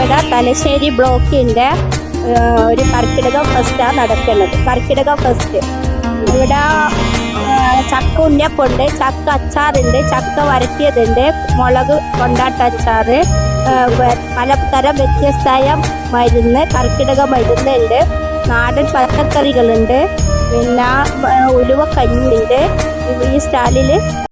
ഇവിടെ തലശ്ശേരി ബ്ലോക്കിന്റെ ഒരു കർക്കിടക ഫെസ്റ്റാണ് നടക്കുന്നത്. കർക്കിടക ഫെസ്റ്റ്. ഇവിടെ ചക്ക ഉണ്ണിയപ്പുണ്ട് ചക്ക അച്ചാറുണ്ട് ചക്ക വരട്ടിയതുണ്ട് മുളക് കൊണ്ടാട്ട അച്ചാറ് പലതരം വ്യത്യസ്തമായ മരുന്ന് കർക്കിടക മരുന്നുണ്ട് നാടൻ പച്ചക്കറികളുണ്ട് പിന്നെ ആ, ഉലുവക്കഞ്ഞിയുണ്ട് ഈ സ്റ്റാളിൽ